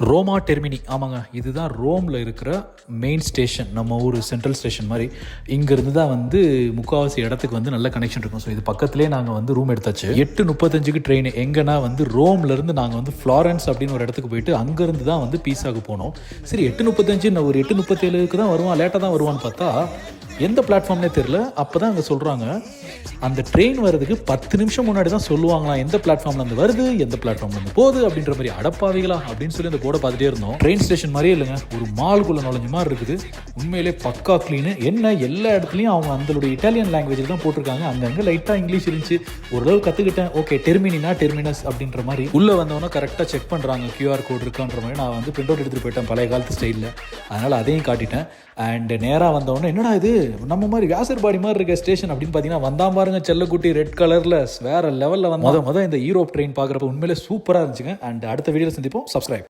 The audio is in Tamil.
ரோமா டெர்மினி. ஆமாங்க இதுதான் ரோமில் இருக்கிற மெயின் ஸ்டேஷன் நம்ம ஊர் சென்ட்ரல் ஸ்டேஷன் மாதிரி. இங்கேருந்து தான் வந்து முக்கால்வாசி இடத்துக்கு வந்து நல்ல கனெக்ஷன் இருக்கும். ஸோ இது பக்கத்துலேயே நாங்கள் வந்து ரூம் எடுத்தாச்சு. எட்டு முப்பத்தஞ்சுக்கு ட்ரெயின் எங்கன்னா வந்து ரோம்லேருந்து நாங்கள் வந்து ஃப்ளாரன்ஸ் அப்படின்னு ஒரு இடத்துக்கு போயிட்டு அங்கேருந்து தான் வந்து பீஸாவுக்கு போனோம். சரி எட்டு முப்பத்தஞ்சு நான் ஒரு எட்டு முப்பத்தேழுக்கு தான் வருவான். லேட்டாக தான் வருவான்னு பார்த்தா எந்த பிளாட்ஃபார்ம்னே தெரில அப்போ தான் அங்கே சொல்கிறாங்க அந்த ட்ரெயின் வர்றதுக்கு பத்து நிமிஷம் முன்னாடி தான் சொல்லுவாங்களாம் எந்த பிளாட்ஃபார்ம்லேருந்து வருது எந்த பிளாட்ஃபார்ம்லேருந்து போகுது அப்படின்ற மாதிரி அடப்பாவிகளா அப்படின்னு சொல்லி அந்த போர்டை பார்த்துட்டே இருந்தோம். ட்ரெயின் ஸ்டேஷன் மாதிரியே இல்லைங்க ஒரு மால்குள்ள நுழைஞ்ச மாதிரி இருக்குது. உண்மையிலே பக்கா க்ளீனு என்ன எல்லா இடத்துலையும் அவங்க அந்தளுடைய இட்டாலியன் லாங்குவேஜில் தான் போட்டிருக்காங்க. அங்கங்கே லைட்டாக இங்கிலீஷ் இருந்துச்சு. ஓரளவு கற்றுக்கிட்டேன் ஓகே டெர்மினினா டெர்மினஸ் அப்படின்ற மாதிரி. உள்ளே வந்தவொன்னே கரெக்டாக செக் பண்ணுறாங்க கியூஆர் கோட் இருக்கான்ற மாதிரி. நான் வந்து பிரிண்ட் அவுட் எடுத்துகிட்டு போயிட்டேன் பழைய காலத்து ஸ்டைலில் அதனால் அதையும் காட்டிட்டேன். அண்ட் நேராக வந்தவொடனே என்னடா இது? நம்ம மாதிரி வியாசர்பாடி மாதிரி இருக்க ஸ்டேஷன் அப்படின்னு பார்த்தீங்கன்னா வந்தால் பாருங்க செல்லக்குட்டி ரெட் கலரில் வேறு லெவலில் வந்து மொதல் மொதல் இந்த ஈரோப் ட்ரெயின் பார்க்குறப்ப உண்மையிலே சூப்பராக இருந்துச்சுங்க. அண்ட் அடுத்த வீடியோவில் சந்திப்போம். சப்ஸ்கிரைப்